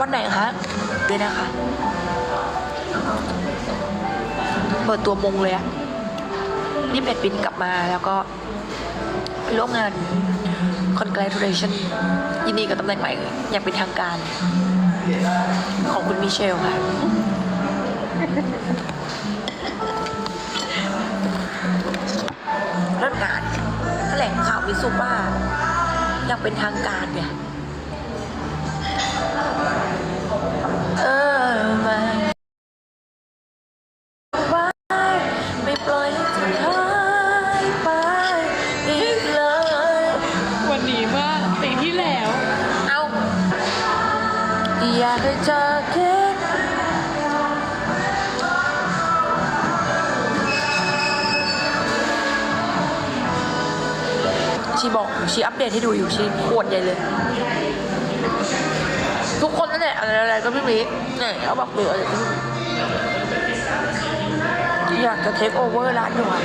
วันไหนคะด้วยนะคะ เปิดตัวมงเลยอะนี่เป็ดบินกลับมาแล้วก็ไปร่วมงาน congratulation ยินดีกับตำแหน่งใหม่ อย่างเป็นทางการ ของคุณมิเชลค่ะเริ่มงานแถลงข่าววิสุว่าอย่างเป็นทางการเนี่ย อยากให้เธอคิดชีบอกชีอัปเดตให้ดูอยู่ชีปวดใหญ่เลย ทุกคนนั่นแหละอะไรอะไรก็ไม่รู้เนี่ยเขาบอกเบื่ออะไรก็ไม่รู้อยากจะเทคโอเวอร์ร้านอยู่อะ